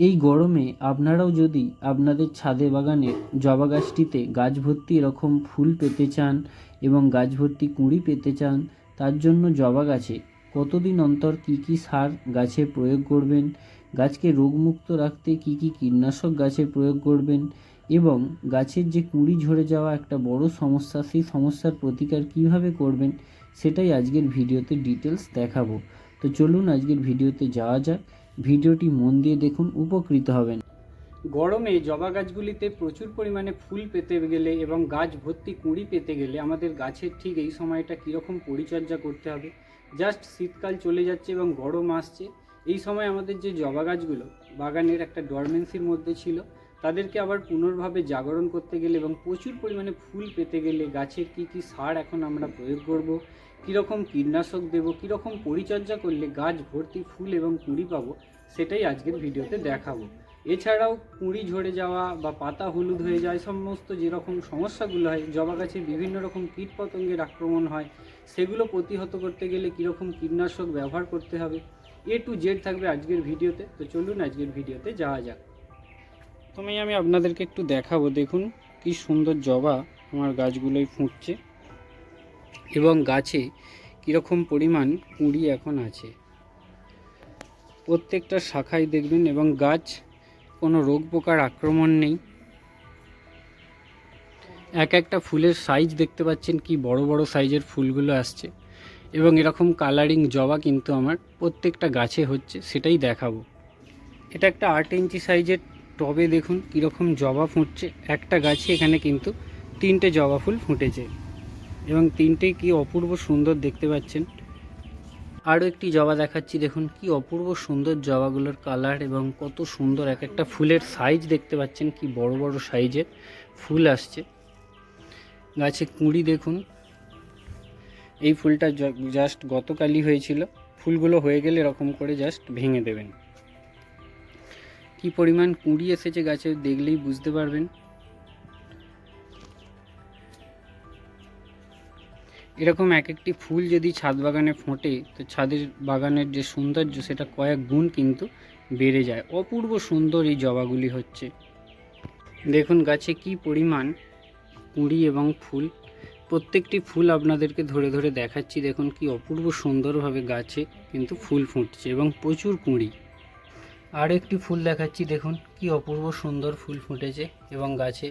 এই গরমে আপনারাও যদি আপনাদের ছাদে বাগানে জবা গাছটিতে গাছ ভর্তি এরকম ফুল পেতে চান এবং গাছ ভর্তি কুঁড়ি পেতে চান, তার জন্য জবা গাছে কতদিন অন্তর কী কী সার গাছে প্রয়োগ করবেন, গাছকে রোগমুক্ত রাখতে কী কী কীটনাশক গাছে প্রয়োগ করবেন এবং গাছের যে কুঁড়ি ঝরে যাওয়া একটা বড় সমস্যা, সেই সমস্যার প্রতিকার কীভাবে করবেন, সেটাই আজকের ভিডিওতে ডিটেলস দেখাবো। তো চলুন আজকের ভিডিওতে যাওয়া যাক। ভিডিওটি মন দিয়ে দেখুন, উপকৃত হবেন। গরমে জবা গাছগুলিতে প্রচুর পরিমাণে ফুল পেতে গেলে এবং গাছ ভর্তি কুঁড়ি পেতে গেলে আমাদের গাছের ঠিক এই সময়টা কীরকম পরিচর্যা করতে হবে। জাস্ট শীতকাল চলে যাচ্ছে এবং গরম আসছে। এই সময় আমাদের যে জবা গাছগুলো, বাগানের একটা ডরমেন্সির মধ্যে ছিল, তাদেরকে আবার পুনর্ভাবে জাগরণ করতে গেলে এবং প্রচুর পরিমাণে ফুল পেতে গেলে গাছের কী কী সার এখন আমরা প্রয়োগ করব কীরকম কীটনাশক দেব, কীরকম পরিচর্যা করলে গাছ ভর্তি ফুল এবং কুঁড়ি পাবো, সেটাই আজকের ভিডিওতে দেখাবো। এছাড়াও কুঁড়ি ঝরে যাওয়া বা পাতা হলুদ হয়ে যায়, সমস্ত যেরকম সমস্যাগুলো হয়, জবা গাছে বিভিন্ন রকম কীটপতঙ্গের আক্রমণ হয়, সেগুলো প্রতিহত করতে গেলে কীরকম কীটনাশক ব্যবহার করতে হবে, এ টু জেড থাকবে আজকের ভিডিওতে। তো চলুন আজকের ভিডিওতে যাওয়া যাক। প্রথমেই আমি আপনাদেরকে একটু দেখাবো, দেখুন কি সুন্দর জবা আমার গাছগুলোই ফুটছে। এবং গাছে কীরকম পরিমাণ কুঁড়ি এখন আছে? প্রত্যেকটা শাখায় দেখবেন এবং গাছ, কোনো রোগ পোকার আক্রমণ নেই। এক একটা ফুলের সাইজ দেখতে পাচ্ছেন কি বড় বড় সাইজের ফুলগুলো আসছে। এবং এরকম কালারিং জবা কিন্তু আমার প্রত্যেকটা গাছে হচ্ছে, সেটাই দেখাবো। এটা একটা আট ইঞ্চি সাইজের টবে দেখুন কীরকম জবা ফুটছে। একটা গাছে এখানে কিন্তু তিনটে জবা ফুল ফুটেছে। এবং তিনটেই কি অপূর্ব সুন্দর দেখতে পাচ্ছেন। আরও একটি জবা দেখাচ্ছি, দেখুন কি অপূর্ব সুন্দর জবাগুলোর কালার এবং কত সুন্দর এক একটা ফুলের সাইজ দেখতে পাচ্ছেন, কি বড় বড় সাইজের ফুল আসছে। গাছে কুঁড়ি দেখুন। এই ফুলটা জাস্ট গতকালই হয়েছিল। ফুলগুলো হয়ে গেলে এরকম করে জাস্ট ভেঙে দেবেন। কি পরিমাণ কুঁড়ি এসেছে গাছে দেখলেই বুঝতে পারবেন। এরকম এক একটি ফুল যদি ছাদ বাগানে ফোটে, তো ছাদের বাগানের যে সৌন্দর্য, সেটা কয়েক গুণ কিন্তু বেড়ে যায়। অপূর্ব সুন্দর এই জবাগুলি হচ্ছে। দেখুন গাছে কি পরিমাণ কুঁড়ি এবং ফুল। প্রত্যেকটি ফুল আপনাদেরকে ধরে ধরে দেখাচ্ছি। দেখুন কি অপূর্ব সুন্দরভাবে গাছে কিন্তু ফুল ফুটছে এবং প্রচুর কুঁড়ি। আর একটি ফুল দেখাচ্ছি। দেখুন কি অপূর্ব সুন্দর ফুল ফুটেছে এবং গাছে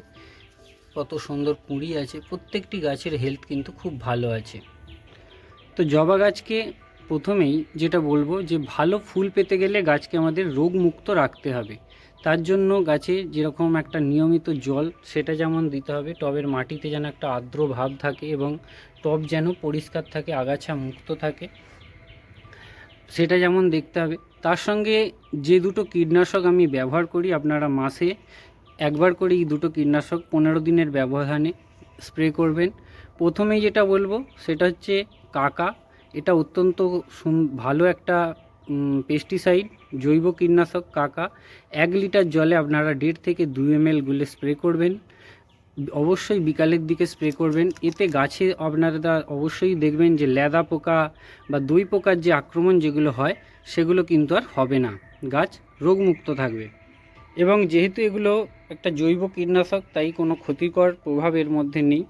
কত সুন্দর কুঁড়ি আছে, প্রত্যেকটি গাছের হেলথ কিন্তু খুব ভালো আছে। তো জবা গাছকে প্রথমেই যেটা বলব যে ভালো ফুল পেতে গেলে গাছকে আমাদের রোগমুক্ত রাখতে হবে। তার জন্য গাছে যেরকম একটা নিয়মিত জল, সেটা যেমন দিতে হবে, টবের মাটিতে যেন একটা আর্দ্র ভাব থাকে এবং টব যেন পরিষ্কার থাকে, আগাছা মুক্ত থাকে, সেটা যেমন দেখতে হবে। তার সঙ্গে যে দুটো কীটনাশক আমি ব্যবহার করি, আপনারা মাসে একবার করে এই দুটো কীটনাশক পনেরো দিনের ব্যবধানে স্প্রে করবেন। প্রথমেই যেটা বলব, সেটা হচ্ছে কাকা। এটা অত্যন্ত ভালো একটা পেস্টিসাইড জৈব কীটনাশক কাকা। এক লিটার জলে আপনারা দেড় থেকে দুই এম গুলে স্প্রে করবেন। অবশ্যই বিকালের দিকে স্প্রে করবেন। এতে গাছে আপনারা অবশ্যই দেখবেন যে লেদা পোকা বা দই পোকার যে আক্রমণ যেগুলো হয়, সেগুলো কিন্তু আর হবে না। গাছ রোগমুক্ত থাকবে। এবং যেহেতু এগুলো একটা জৈব কীটনাশক, তাই কোনো ক্ষতিকর প্রভাব এর মধ্যে নেই।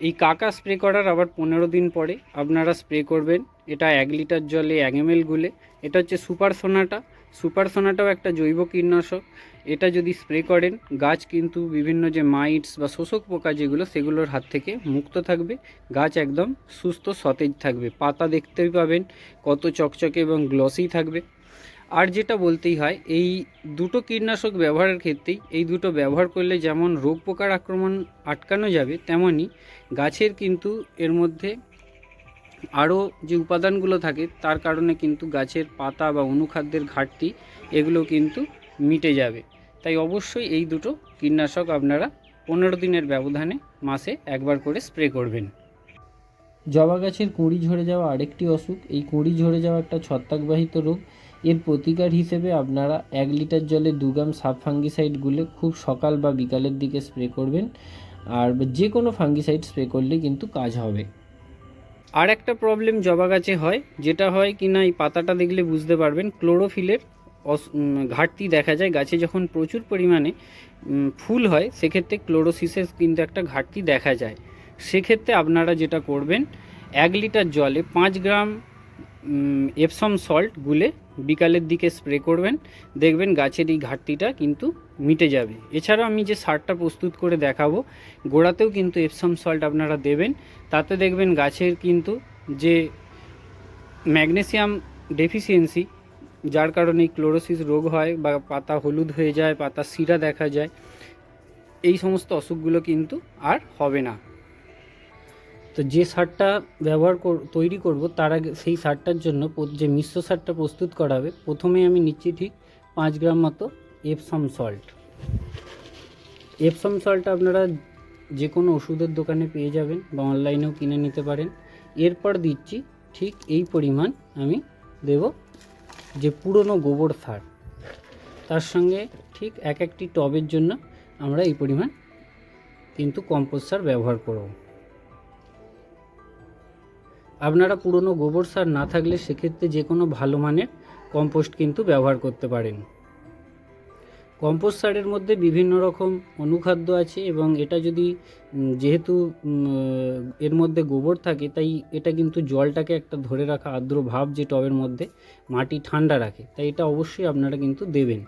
এই কাকা স্প্রে করার আবার পনেরো দিন পরে আপনারা স্প্রে করবেন। এটা এক লিটার জলে এক এম গুলে। এটা হচ্ছে সুপার সোনাটা। সুপার সোনাটাও একটা জৈব কীটনাশক। এটা যদি স্প্রে করেন, গাছ কিন্তু বিভিন্ন যে মাইটস বা শোষক পোকা যেগুলো, সেগুলোর হাত থেকে মুক্ত থাকবে। গাছ একদম সুস্থ, সতেজ থাকবে। পাতা দেখতেই পাবেন, কত চকচকে এবং গ্লসি থাকবে। আর যেটা বলতেই হয়, এই দুটো কীটনাশক ব্যবহারের ক্ষেত্রেই এই দুটো ব্যবহার করলে যেমন রোগ পোকার আক্রমণ আটকানো যাবে, তেমনই গাছের কিন্তু এর মধ্যে আরও যে উপাদানগুলো থাকে, তার কারণে কিন্তু গাছের পাতা বা অনুখাদ্যের ঘাটতি এগুলো কিন্তু মিটে যাবে। তাই অবশ্যই এই দুটো কীটনাশক আপনারা পনেরো দিনের ব্যবধানে মাসে একবার করে স্প্রে করবেন। জবা গাছের কুঁড়ি ঝরে যাওয়া আরেকটি অসুখ, এই কুঁড়ি ঝরে যাওয়া একটা ছত্রাকবাহিত রোগ। এর প্রতিকার হিসেবে আপনারা এক লিটার জলে দু গ্রাম সাব ফাঙ্গিসাইড গুলে খুব সকাল বা বিকালের দিকে স্প্রে করবেন। আর যে কোনো ফাঙ্গিসাইড স্প্রে করলে কিন্তু কাজ হবে। আর একটা প্রবলেম জবা গাছে হয়, যেটা হয় কি না, এই পাতাটা দেখলে বুঝতে পারবেন, ক্লোরোফিলের ঘাটতি দেখা যায়। গাছে যখন প্রচুর পরিমাণে ফুল হয়, সেক্ষেত্রে ক্লোরোসিসের কিন্তু একটা ঘাটতি দেখা যায়। সেক্ষেত্রে আপনারা যেটা করবেন, এক লিটার জলে পাঁচ গ্রাম এপসম সল্ট গুলে বিকালের দিকে স্প্রে করবেন। দেখবেন গাছের এই ঘাটতিটা কিন্তু মিটে যাবে। এছাড়াও আমি যে সারটা প্রস্তুত করে দেখাবো, গোড়াতেও কিন্তু এপসম সল্ট আপনারা দেবেন। তাতে দেখবেন গাছের কিন্তু যে ম্যাগনেসিয়াম ডেফিসিয়েন্সি যার কারণে ক্লোরোসিস রোগ হয় বা পাতা হলুদ হয়ে যায়, পাতা শিরা দেখা যায়, এই সমস্ত অসুখগুলো কিন্তু আর হবে না। তো যে সারটা ব্যবহার কর, তৈরি করব, তার আগে সেই সারটার জন্য যে মিশ্র সারটা প্রস্তুত করা হবে প্রথমে আমি নিচ্ছি ঠিক পাঁচ গ্রাম মতো এপসাম সল্ট এপসাম সল্ট আপনারা যে কোনো ওষুধের দোকানে পেয়ে যাবেন বা অনলাইনেও কিনে নিতে পারেন। এরপর দিচ্ছি ঠিক এই পরিমাণ আমি দেব যে পুরনো গোবর সার। তার সঙ্গে ঠিক এক একটি টবের জন্য আমরা এই পরিমাণ কিন্তু কম্পোস্ট সার ব্যবহার করব। আপনারা পুরনো গোবর সার না থাকলে সেক্ষেত্রে যে কোনো ভালো মানের কম্পোস্ট কিন্তু ব্যবহার করতে পারেন। কম্পোস্ট সারের মধ্যে বিভিন্ন রকম অনুখাদ্য আছে এবং এটা যদি যেহেতু এর মধ্যে গোবর থাকে, তাই এটা কিন্তু জলটাকে একটা ধরে রাখা আর্দ্র ভাব যে টবের মধ্যে মাটি ঠান্ডা রাখে, তাই এটা অবশ্যই আপনারা কিন্তু দেবেন।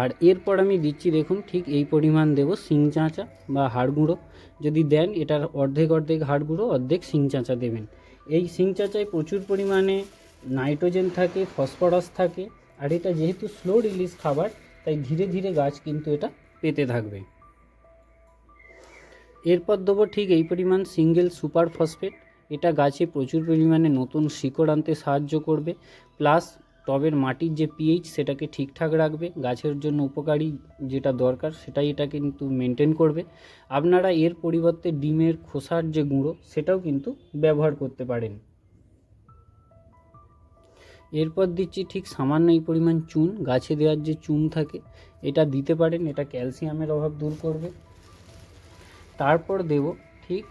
আর এরপর আমি দিচ্ছি, দেখুন, ঠিক এই পরিমাণ দেব শিং চাঁচা বা হাড়গুঁড়ো যদি দেন, এটার অর্ধেক অর্ধেক হাড়গুঁড়ো অর্ধেক শিং চাঁচা দেবেন। এই শিং চাচায় প্রচুর পরিমাণে নাইট্রোজেন থাকে, ফসফরাস থাকে, আর এটা যেহেতু স্লো রিলিজ খাবার, তাই ধীরে ধীরে গাছ কিন্তু এটা পেতে থাকবে। এরপর দেবো ঠিক এই পরিমাণ সিঙ্গেল সুপার ফসফেট এটা গাছে প্রচুর পরিমাণে নতুন শিকড় আনতে সাহায্য করবে প্লাস টবের মাটির যে পিএইচ সেটাকে ঠিকঠাক রাখবে, গাছের জন্য উপকারী যেটা দরকার সেটাই এটা কিন্তু মেনটেন করবে। আপনারা এর পরিবর্তে ডিমের খোসার যে গুঁড়ো সেটাও কিন্তু ব্যবহার করতে পারেন। এরপর দিচ্ছি ঠিক সামান্য এই পরিমাণ চুন, গাছে দেওয়ার যে চুন থাকে, এটা দিতে পারেন, এটা ক্যালসিয়ামের অভাব দূর করবে। তারপর দেব ঠিক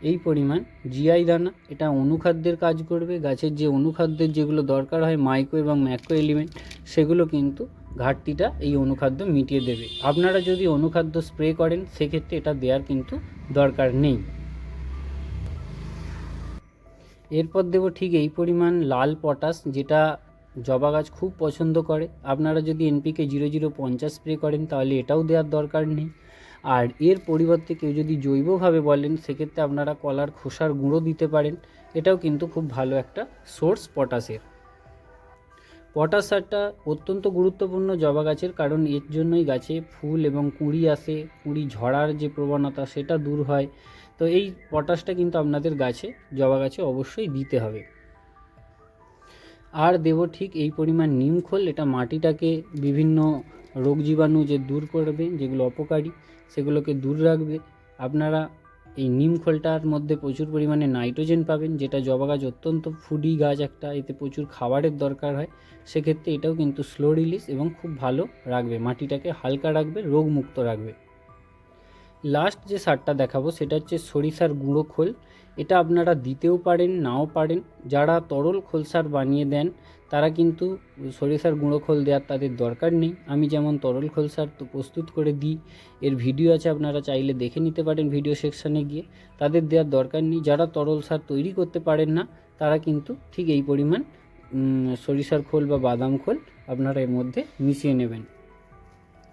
এই পরিমাণ জিআই দানা, এটা অনুখাদ্যের কাজ করবে, গাছের যে অনুখাদ্যের যেগুলো দরকার হয় মাইক্রো এবং ম্যাক্রো এলিমেন্ট সেগুলো কিন্তু ঘাটতিটা এই অনুখাদ্য মিটিয়ে দেবে। আপনারা যদি অনুখাদ্য স্প্রে করেন, সেক্ষেত্রে এটা দেওয়ার কিন্তু দরকার নেই। এরপর দেব ঠিক এই পরিমাণ লাল পটাশ, যেটা জবা গাছ খুব পছন্দ করে। আপনারা যদি এনপিকে জিরো জিরো পঞ্চাশ স্প্রে করেন, তাহলে এটাও দেওয়ার দরকার নেই। আর এর পরিবর্তে কেউ যদি জৈবভাবে বলেন, সেক্ষেত্রে আপনারা কলার খোসার গুঁড়ো দিতে পারেন। এটাও কিন্তু খুব ভালো একটা সোর্স পটাশের। পটাশ সারটা অত্যন্ত গুরুত্বপূর্ণ জবা গাছের, কারণ এর জন্যই গাছে ফুল এবং কুঁড়ি আসে, কুঁড়ি ঝরার যে প্রবণতা সেটা দূর হয়। তো এই পটাশটা কিন্তু আপনাদের গাছে, জবা গাছে অবশ্যই দিতে হবে। আর দেব ঠিক এই পরিমাণ নিমখোল এটা মাটিটাকে বিভিন্ন রোগ জীবাণু যে দূর করবে, যেগুলো অপকারী সেগুলোকে দূর রাখবে। আপনারা এই নিম খোলটার মধ্যে প্রচুর পরিমাণে নাইট্রোজেন পাবেন, যেটা জবা গাছ অত্যন্ত ফুডি গাছ একটা, এতে প্রচুর খাবারের দরকার হয়। সেক্ষেত্রে এটাও কিন্তু স্লো রিলিজ এবং খুব ভালো রাখবে। মাটিটাকে হালকা রাখবে, রোগমুক্ত রাখবে। লাস্ট যে সারটা দেখাবো, সেটা হচ্ছে সরিষার গুঁড়ো খোল। এটা আপনারা দিতেও পারেন, নাও পারেন। যারা তরল খোল সার বানিয়ে দেন তারা কিন্তু সরিষার গুঁড়ো খোল দেওয়ার তাদের দরকার নেই। আমি যেমন তরল খোল সার তো প্রস্তুত করে দিই। এর ভিডিও আছে, আপনারা চাইলে দেখে নিতে পারেন ভিডিও সেকশানে গিয়ে। তাদের দেওয়ার দরকার নেই। যারা তরল সার তৈরি করতে পারেন না, তারা কিন্তু ঠিক এই পরিমাণ সরিষার খোল বা বাদাম খোল আপনারা এর মধ্যে মিশিয়ে নেবেন।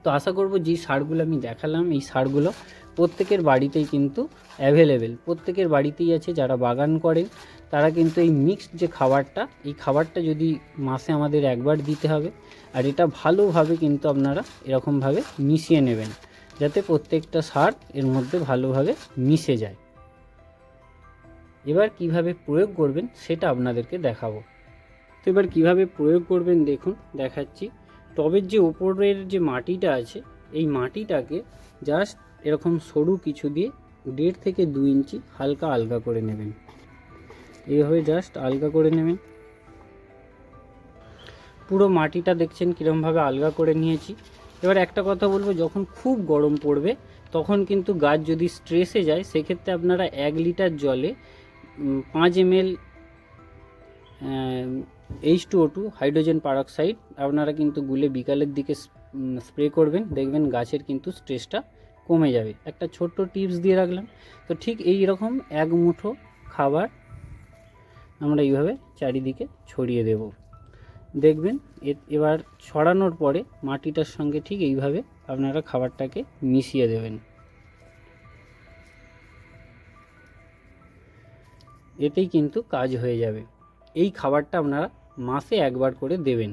তো আশা করব যেই সারগুলো আমি দেখালাম। এই সারগুলো প্রত্যেকের বাড়িতেই কিন্তু অ্যাভেলেবেল প্রত্যেকের বাড়িতেই আছে যারা বাগান করেন, তারা কিন্তু এই মিক্সড যে খাবারটা, এই খাবারটা যদি মাসে আমাদের একবার দিতে হবে, আর এটা ভালোভাবে কিন্তু আপনারা এরকমভাবে মিশিয়ে নেবেন, যাতে প্রত্যেকটা সার এর মধ্যে ভালোভাবে মিশে যায়। এবার কীভাবে প্রয়োগ করবেন সেটা আপনাদেরকে দেখাবো। তো এবার কীভাবে প্রয়োগ করবেন দেখুন, দেখাচ্ছি। টবের যে ওপরের যে মাটিটা আছে, এই মাটিটাকে জাস্ট এরকম সরু কিছু দিয়ে দেড় থেকে দু ইঞ্চি হালকা আলগা করে নেবেন। এইভাবে জাস্ট আলগা করে নেবেন। পুরো মাটিটা দেখছেন কীরমভাবে আলগা করে নিয়েছি। এবার একটা কথা বলব, যখন খুব গরম পড়বে, তখন কিন্তু গাছ যদি স্ট্রেসে যায়, সেক্ষেত্রে আপনারা এক লিটার জলে পাঁচ M L H two O two hydrogen peroxide আপনারা কিন্তু গুলে বিকালের দিকে স্প্রে করবেন। দেখবেন গাছের কিন্তু স্ট্রেসটা কমে যাবে। একটা ছোট্ট টিপস দিয়ে রাখলাম। তো ঠিক এই রকম এক মুঠো খাবার আমরা এইভাবে চারিদিকে ছড়িয়ে দেব। দেখবেন এবার ছড়ানোর পরে মাটিটার সঙ্গে ঠিক এইভাবে আপনারা খাবারটাকে মিশিয়ে দেবেন। এতেই কিন্তু কাজ হয়ে যাবে। এই খাবারটা আপনারা মাসে একবার করে দেবেন।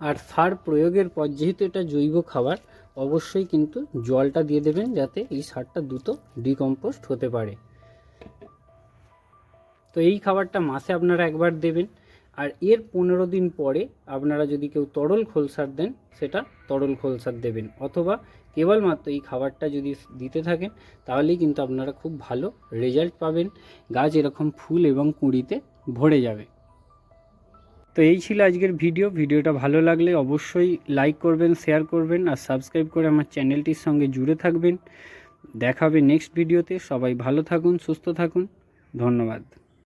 আর সার প্রয়োগের পর, যেহেতু এটা জৈব খাবার অবশ্যই কিন্তু জলটা দিয়ে দেবেন যাতে এই সারটা দ্রুত ডিকম্পোস্ট হতে পারে। তো এই খাবারটা মাসে আপনারা একবার দেবেন। আর এর পনেরো দিন পরে আপনারা যদি কেউ তরল খোল সার দেন, সেটা তরল খোল সার দেবেন। অথবা কেবলমাত্র এই খাবারটা যদি দিতে থাকেন, তাহলেই কিন্তু আপনারা খুব ভালো রেজাল্ট পাবেন। গাছ এরকম ফুল এবং কুঁড়িতে ভরে যাবে। তো এই ছিল আজকের ভিডিও। ভিডিওটা ভালো লাগলে অবশ্যই লাইক করবেন শেয়ার করবেন আর সাবস্ক্রাইব করে আমার চ্যানেলটির সঙ্গে জুড়ে থাকবেন। দেখাবে নেক্সট ভিডিওতে সবাই ভালো থাকুন, সুস্থ থাকুন। ধন্যবাদ।